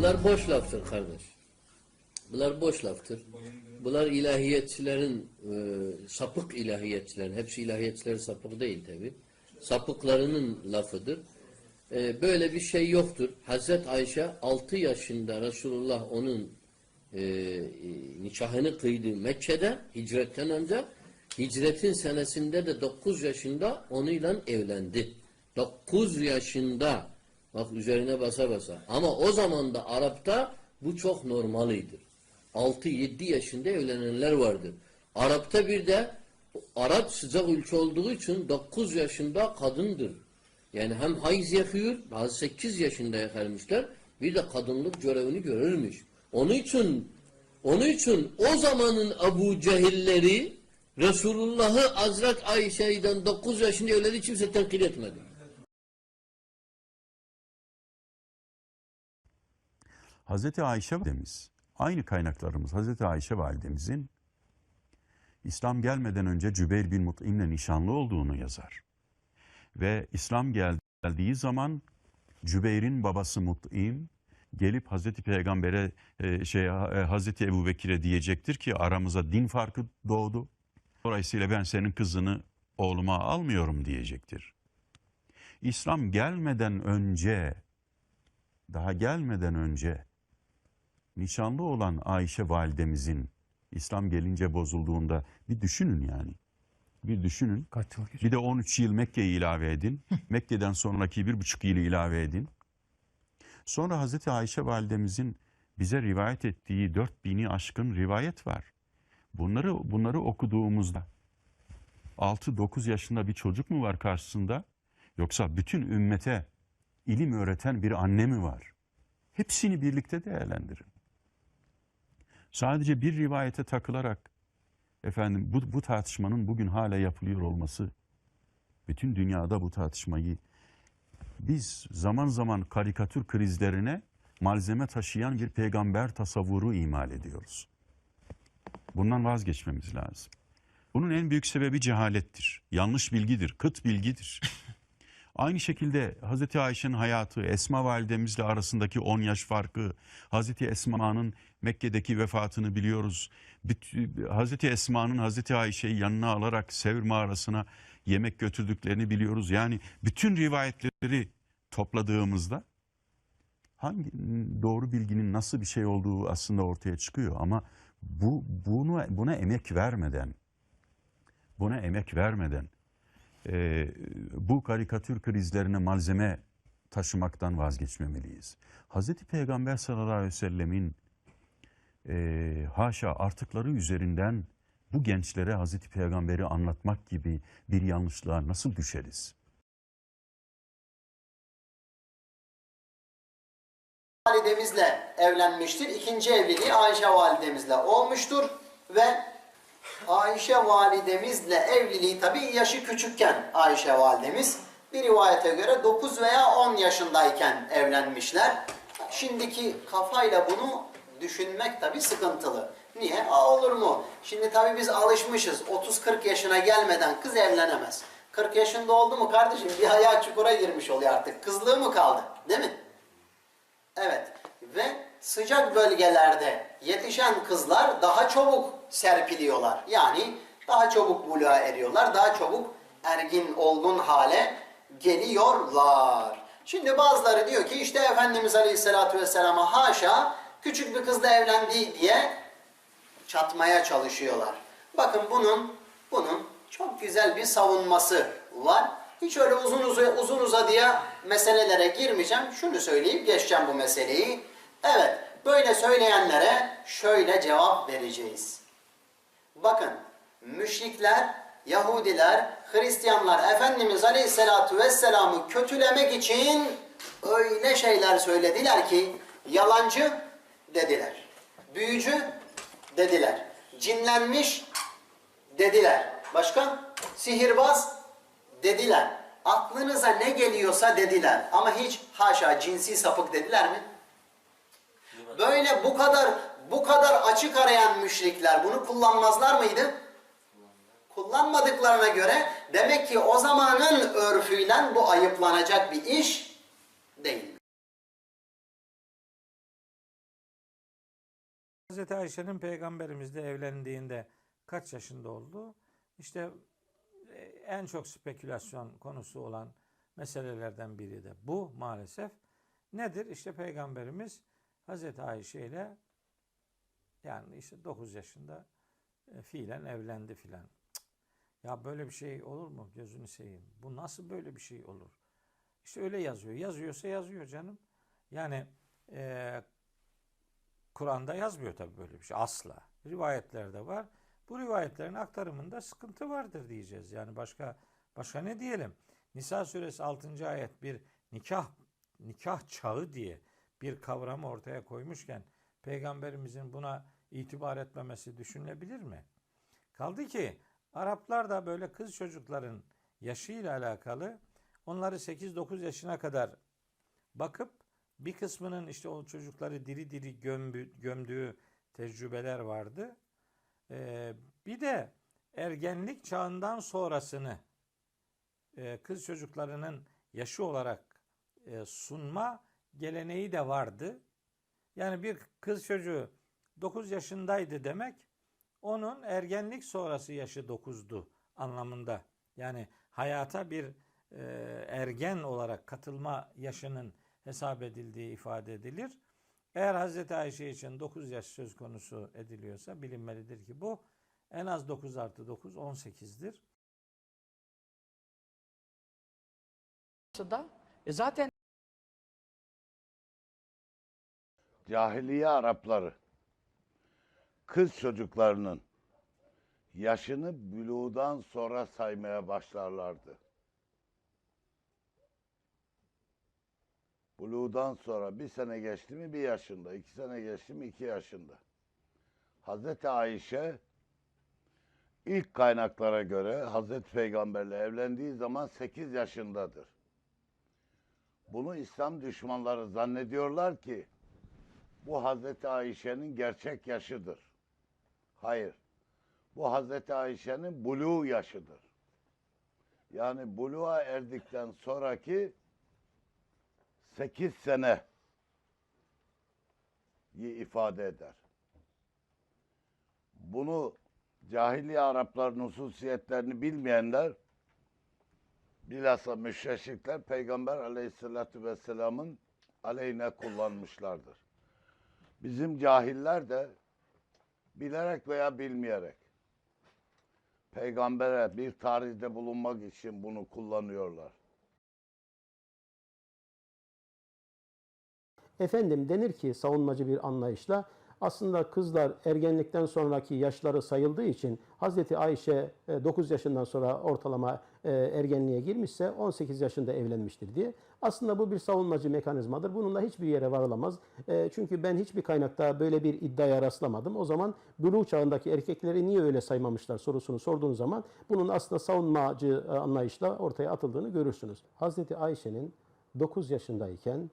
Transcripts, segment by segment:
Bunlar boş laftır kardeş. Bunlar boş laftır. Bunlar ilahiyetçilerin, e, sapık ilahiyetçilerin, hepsi ilahiyetçiler sapık değil tabi. Sapıklarının lafıdır. E, böyle bir şey yoktur. Hazret Ayşe 6 yaşında Resulullah onun e, e, nikahını kıydı Mekke'de hicretten önce. Hicretin senesinde de 9 yaşında onunla evlendi. 9 yaşında bak üzerine basa basa. Ama o zaman da Arap'ta bu çok normaliydi. 6-7 yaşında evlenenler vardır. Arap'ta bir de Arap sıcak ülke olduğu için 9 yaşında kadındır. Yani hem hayız yakıyor, bazı 8 yaşında yakarmışlar, bir de kadınlık görevini görürmüş. Onun için onun için o zamanın Ebu Cehilleri Resulullah'ı Hazret Ayşe'den 9 yaşında evledi kimse tenkit etmedi. Hazreti Ayşe validemiz, aynı kaynaklarımız Hazreti Ayşe validemizin İslam gelmeden önce Cübeyr bin Mut'im'le nişanlı olduğunu yazar. Ve İslam geldiği zaman Cübeyr'in babası Mut'im gelip Hazreti Peygamber'e e, şey e, Hazreti Ebu Bekir'e diyecektir ki aramıza din farkı doğdu. Dolayısıyla ben senin kızını oğluma almıyorum diyecektir. İslam gelmeden önce daha gelmeden önce nişanlı olan Ayşe validemizin İslam gelince bozulduğunda bir düşünün yani. Bir düşünün. Kaç yıl geçti? Bir de 13 yıl Mekke'yi ilave edin. Mekke'den sonraki bir buçuk yılı ilave edin. Sonra Hazreti Ayşe validemizin bize rivayet ettiği 4000'i aşkın rivayet var. Bunları bunları okuduğumuzda 6-9 yaşında bir çocuk mu var karşısında? Yoksa bütün ümmete ilim öğreten bir anne mi var? Hepsini birlikte değerlendirin. Sadece bir rivayete takılarak efendim bu, bu tartışmanın bugün hala yapılıyor olması bütün dünyada bu tartışmayı biz zaman zaman karikatür krizlerine malzeme taşıyan bir peygamber tasavvuru imal ediyoruz. Bundan vazgeçmemiz lazım. Bunun en büyük sebebi cehalettir. Yanlış bilgidir, kıt bilgidir. Aynı şekilde Hazreti Ayşe'nin hayatı, Esma validemizle arasındaki 10 yaş farkı, Hazreti Esma'nın Mekke'deki vefatını biliyoruz. Hazreti Esma'nın Hazreti Ayşe'yi yanına alarak Sevr mağarasına yemek götürdüklerini biliyoruz. Yani bütün rivayetleri topladığımızda hangi doğru bilginin nasıl bir şey olduğu aslında ortaya çıkıyor ama bu bunu buna emek vermeden buna emek vermeden e, bu karikatür krizlerine malzeme taşımaktan vazgeçmemeliyiz. Hazreti Peygamber sallallahu aleyhi ve sellemin e, haşa artıkları üzerinden bu gençlere Hazreti Peygamber'i anlatmak gibi bir yanlışlığa nasıl düşeriz? validemizle evlenmiştir. İkinci evliliği Ayşe validemizle olmuştur ve Ayşe validemizle evliliği tabi yaşı küçükken Ayşe validemiz bir rivayete göre 9 veya 10 yaşındayken evlenmişler. Şimdiki kafayla bunu düşünmek tabi sıkıntılı. Niye? Aa, olur mu? Şimdi tabi biz alışmışız. 30-40 yaşına gelmeden kız evlenemez. 40 yaşında oldu mu kardeşim bir ayağı çukura girmiş oluyor artık. Kızlığı mı kaldı? Değil mi? Evet ve sıcak bölgelerde yetişen kızlar daha çabuk serpiliyorlar. Yani daha çabuk buluğa eriyorlar, daha çabuk ergin olgun hale geliyorlar. Şimdi bazıları diyor ki işte Efendimiz Aleyhisselatü Vesselam'a haşa küçük bir kızla evlendi diye çatmaya çalışıyorlar. Bakın bunun bunun çok güzel bir savunması var. Hiç öyle uzun uzun, uzun uzadıya meselelere girmeyeceğim. Şunu söyleyip geçeceğim bu meseleyi. Evet, böyle söyleyenlere şöyle cevap vereceğiz. Bakın, müşrikler, Yahudiler, Hristiyanlar Efendimiz Aleyhisselatü Vesselam'ı kötülemek için öyle şeyler söylediler ki yalancı dediler. Büyücü dediler. Cinlenmiş dediler. Başka? Sihirbaz dediler. Aklınıza ne geliyorsa dediler. Ama hiç haşa cinsi sapık dediler mi? böyle bu kadar bu kadar açık arayan müşrikler bunu kullanmazlar mıydı? Kullanmadıklarına göre demek ki o zamanın örfüyle bu ayıplanacak bir iş değil. Hazreti Ayşe'nin peygamberimizle evlendiğinde kaç yaşında oldu? İşte e, en çok spekülasyon konusu olan meselelerden biri de bu maalesef. Nedir? İşte peygamberimiz Hazreti Ayşe ile yani işte 9 yaşında e, fiilen evlendi filan. Ya böyle bir şey olur mu? Gözünü seveyim. Bu nasıl böyle bir şey olur? İşte öyle yazıyor. Yazıyorsa yazıyor canım. Yani e, Kur'an'da yazmıyor tabii böyle bir şey asla. Rivayetlerde var. Bu rivayetlerin aktarımında sıkıntı vardır diyeceğiz. Yani başka başka ne diyelim? Nisa suresi 6. ayet bir nikah nikah çağı diye bir kavramı ortaya koymuşken peygamberimizin buna itibar etmemesi düşünülebilir mi? Kaldı ki Araplar da böyle kız çocukların yaşıyla alakalı onları 8-9 yaşına kadar bakıp bir kısmının işte o çocukları diri diri gömbü, gömdüğü tecrübeler vardı. Ee, bir de ergenlik çağından sonrasını e, kız çocuklarının yaşı olarak e, sunma geleneği de vardı. Yani bir kız çocuğu 9 yaşındaydı demek onun ergenlik sonrası yaşı 9'du anlamında. Yani hayata bir e, ergen olarak katılma yaşının hesap edildiği ifade edilir. Eğer Hz. Ayşe için 9 yaş söz konusu ediliyorsa bilinmelidir ki bu en az 9 artı 9 18'dir. da e zaten cahiliye Arapları kız çocuklarının yaşını bülüğden sonra saymaya başlarlardı. Buluğdan sonra bir sene geçti mi bir yaşında, iki sene geçti mi iki yaşında. Hazreti Ayşe ilk kaynaklara göre Hazreti Peygamberle evlendiği zaman 8 yaşındadır. Bunu İslam düşmanları zannediyorlar ki bu Hazreti Ayşe'nin gerçek yaşıdır. Hayır. Bu Hazreti Ayşe'nin buluğ yaşıdır. Yani buluğa erdikten sonraki 8 sene ifade eder. Bunu cahiliye Arapların hususiyetlerini bilmeyenler bilhassa müşreşikler Peygamber aleyhissalatü vesselamın aleyhine kullanmışlardır. Bizim cahiller de bilerek veya bilmeyerek peygambere bir tarihte bulunmak için bunu kullanıyorlar. Efendim denir ki savunmacı bir anlayışla aslında kızlar ergenlikten sonraki yaşları sayıldığı için Hazreti Ayşe e, 9 yaşından sonra ortalama e, ergenliğe girmişse 18 yaşında evlenmiştir diye. Aslında bu bir savunmacı mekanizmadır. Bununla hiçbir yere varılamaz. E, Çünkü ben hiçbir kaynakta böyle bir iddiaya rastlamadım. O zaman buluğ çağındaki erkekleri niye öyle saymamışlar sorusunu sorduğun zaman bunun aslında savunmacı e, anlayışla ortaya atıldığını görürsünüz. Hazreti Ayşe'nin 9 yaşındayken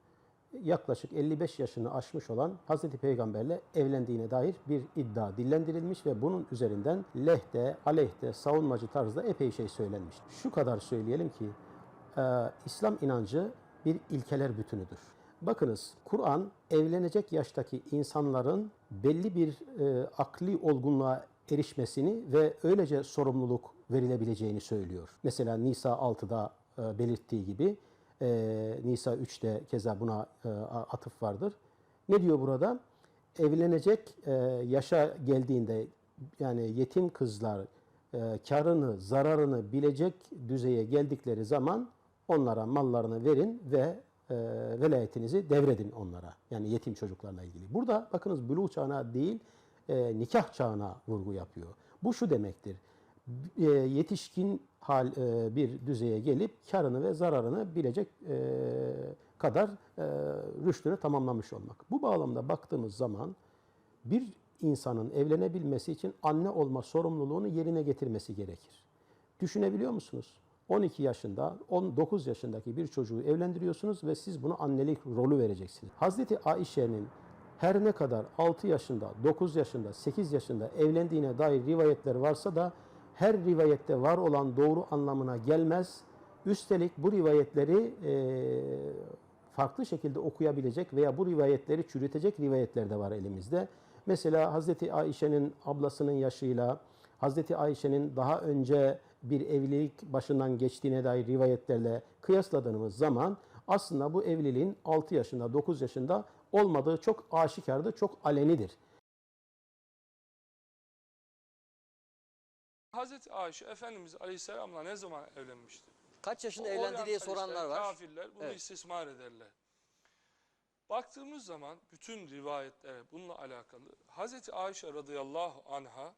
yaklaşık 55 yaşını aşmış olan Hazreti Peygamberle evlendiğine dair bir iddia dillendirilmiş ve bunun üzerinden lehte, aleyhte, savunmacı tarzda epey şey söylenmiş. Şu kadar söyleyelim ki e, İslam inancı bir ilkeler bütünüdür. Bakınız Kur'an evlenecek yaştaki insanların belli bir e, akli olgunluğa erişmesini ve öylece sorumluluk verilebileceğini söylüyor. Mesela Nisa 6'da e, belirttiği gibi e, Nisa 3'te keza buna e, atıf vardır. Ne diyor burada? Evlenecek e, yaşa geldiğinde yani yetim kızlar e, karını, zararını bilecek düzeye geldikleri zaman onlara mallarını verin ve e, velayetinizi devredin onlara. Yani yetim çocuklarla ilgili. Burada bakınız buluğ çağına değil e, nikah çağına vurgu yapıyor. Bu şu demektir. E, yetişkin hal e, bir düzeye gelip karını ve zararını bilecek e, kadar e, rüştünü tamamlamış olmak. Bu bağlamda baktığımız zaman bir insanın evlenebilmesi için anne olma sorumluluğunu yerine getirmesi gerekir. Düşünebiliyor musunuz? 12 yaşında, 19 yaşındaki bir çocuğu evlendiriyorsunuz ve siz buna annelik rolü vereceksiniz. Hazreti Ayşe'nin her ne kadar 6 yaşında, 9 yaşında, 8 yaşında evlendiğine dair rivayetler varsa da her rivayette var olan doğru anlamına gelmez. Üstelik bu rivayetleri eee, farklı şekilde okuyabilecek veya bu rivayetleri çürütecek rivayetler de var elimizde. Mesela Hazreti Ayşe'nin ablasının yaşıyla Hazreti Ayşe'nin daha önce bir evlilik başından geçtiğine dair rivayetlerle kıyasladığımız zaman aslında bu evliliğin 6 yaşında, 9 yaşında olmadığı çok aşikardır, çok alenidir. Hazreti Ayşe Efendimiz Aleyhisselam'la ne zaman evlenmişti? Kaç yaşında O evlendi diye soranlar var. Kafirler bunu Evet. istismar ederler. Baktığımız zaman bütün rivayetlere bununla alakalı Hazreti Ayşe radıyallahu anha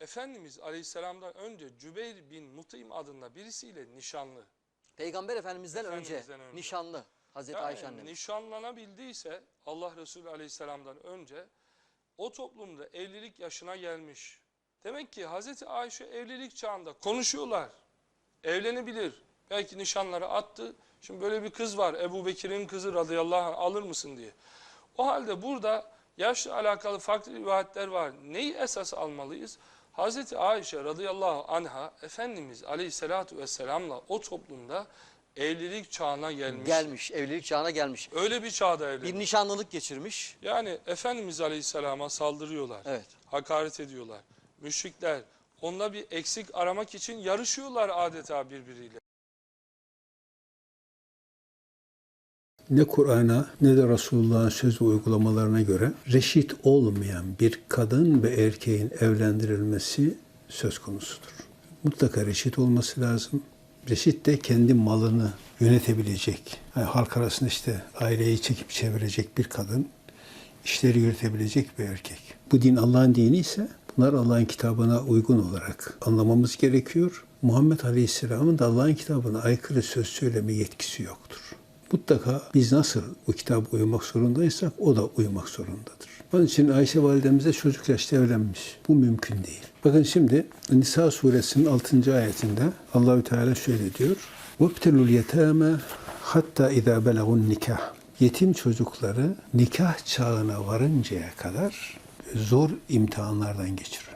Efendimiz Aleyhisselam'dan önce Cübeyr bin Mut'im adında birisiyle nişanlı. Peygamber Efendimiz'den önce, Efendimiz'den önce. nişanlı Hazreti Yani Ayşe annemiz. nişanlanabildiyse Allah Resulü Aleyhisselam'dan önce o toplumda evlilik yaşına gelmiş. Demek ki Hazreti Ayşe evlilik çağında konuşuyorlar. Evlenebilir. Belki nişanları attı. Şimdi böyle bir kız var. Ebu Bekir'in kızı radıyallahu anh alır mısın diye. O halde burada yaşla alakalı farklı rivayetler var. Neyi esas almalıyız? Hazreti Ayşe radıyallahu anha Efendimiz aleyhissalatu vesselamla o toplumda evlilik çağına gelmiş. Gelmiş, evlilik çağına gelmiş. Öyle bir çağda evlenmiş. Bir nişanlılık geçirmiş. Yani Efendimiz Aleyhisselam'a saldırıyorlar. Evet. Hakaret ediyorlar. Müşrikler onda bir eksik aramak için yarışıyorlar adeta birbiriyle. ne Kur'an'a ne de Resulullah'ın söz ve uygulamalarına göre reşit olmayan bir kadın ve erkeğin evlendirilmesi söz konusudur. Mutlaka reşit olması lazım. Reşit de kendi malını yönetebilecek, yani halk arasında işte aileyi çekip çevirecek bir kadın, işleri yürütebilecek bir erkek. Bu din Allah'ın dini ise bunlar Allah'ın kitabına uygun olarak anlamamız gerekiyor. Muhammed Aleyhisselam'ın da Allah'ın kitabına aykırı söz söyleme yetkisi yoktur. Mutlaka biz nasıl bu kitaba uymak zorundaysak o da uymak zorundadır. Onun için Ayşe validemiz de çocuk yaşta evlenmiş. Bu mümkün değil. Bakın şimdi Nisa suresinin 6. ayetinde Allahü Teala şöyle diyor. وَابْتَلُوا الْيَتَامَ hatta اِذَا بَلَغُوا nikah. Yetim çocukları nikah çağına varıncaya kadar zor imtihanlardan geçirin.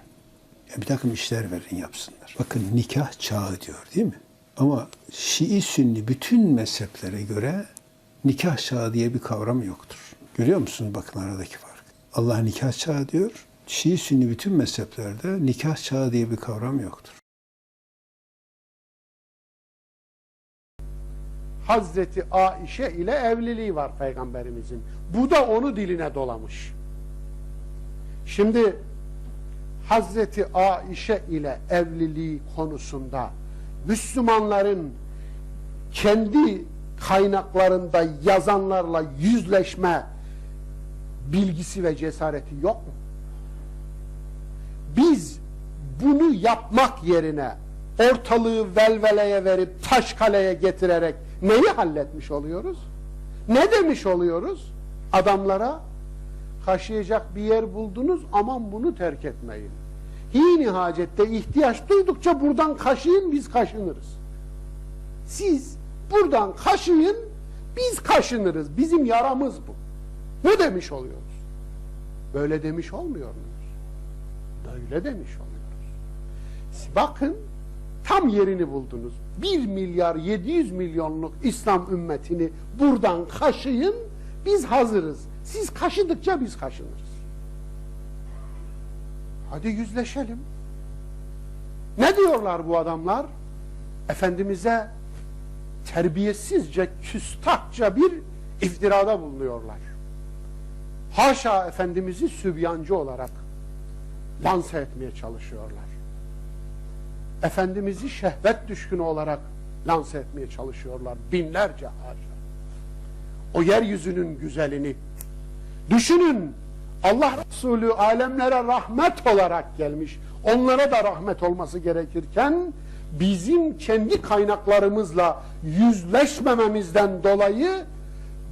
Ya bir takım işler verin yapsınlar. Bakın nikah çağı diyor değil mi? Ama Şii Sünni bütün mezheplere göre nikah çağı diye bir kavram yoktur. Görüyor musunuz bakın aradaki fark. Allah nikah çağı diyor. Şii Sünni bütün mezheplerde nikah çağı diye bir kavram yoktur. Hazreti Aişe ile evliliği var peygamberimizin. Bu da onu diline dolamış. Şimdi Hazreti Aişe ile evliliği konusunda Müslümanların kendi kaynaklarında yazanlarla yüzleşme bilgisi ve cesareti yok mu? Biz bunu yapmak yerine ortalığı velveleye verip taş kaleye getirerek neyi halletmiş oluyoruz? Ne demiş oluyoruz? Adamlara kaşıyacak bir yer buldunuz aman bunu terk etmeyin. Hini hacette ihtiyaç duydukça buradan kaşıyın biz kaşınırız. Siz buradan kaşıyın biz kaşınırız. Bizim yaramız bu. Ne demiş oluyoruz? Böyle demiş olmuyor muyuz? Böyle demiş oluyoruz. Bakın tam yerini buldunuz. 1 milyar 700 milyonluk İslam ümmetini buradan kaşıyın biz hazırız. Siz kaşıdıkça biz kaşınırız. Hadi yüzleşelim. Ne diyorlar bu adamlar? Efendimiz'e terbiyesizce, küstahça bir iftirada bulunuyorlar. Haşa Efendimiz'i sübyancı olarak lanse etmeye çalışıyorlar. Efendimiz'i şehvet düşkünü olarak lanse etmeye çalışıyorlar. Binlerce haşa. O yeryüzünün güzelini düşünün. Allah Resulü alemlere rahmet olarak gelmiş. Onlara da rahmet olması gerekirken bizim kendi kaynaklarımızla yüzleşmememizden dolayı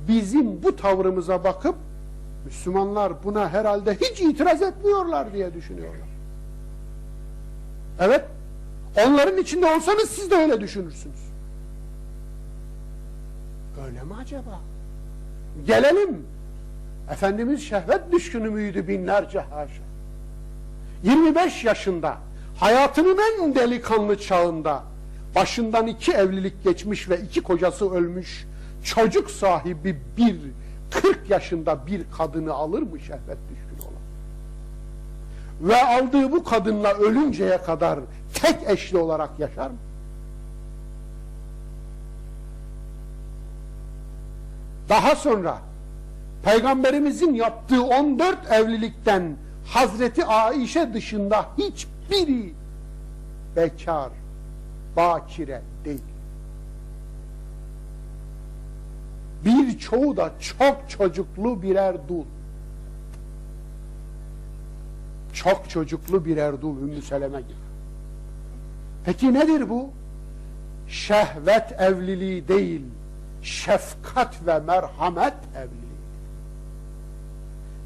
bizim bu tavrımıza bakıp Müslümanlar buna herhalde hiç itiraz etmiyorlar diye düşünüyorlar. Evet, onların içinde olsanız siz de öyle düşünürsünüz. Öyle mi acaba? Gelelim Efendimiz şehvet düşkünü müydü binlerce haşa. 25 yaşında hayatının en delikanlı çağında başından iki evlilik geçmiş ve iki kocası ölmüş çocuk sahibi bir 40 yaşında bir kadını alır mı şehvet düşkünü olan? Ve aldığı bu kadınla ölünceye kadar tek eşli olarak yaşar mı? Daha sonra Peygamberimizin yaptığı 14 evlilikten Hazreti Aişe dışında hiçbiri bekar, bakire değil. Birçoğu da çok çocuklu birer dul. Çok çocuklu birer dul Ümmü Seleme gibi. Peki nedir bu? Şehvet evliliği değil, şefkat ve merhamet evliliği.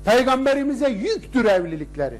Peygamberimize yüktür evlilikleri.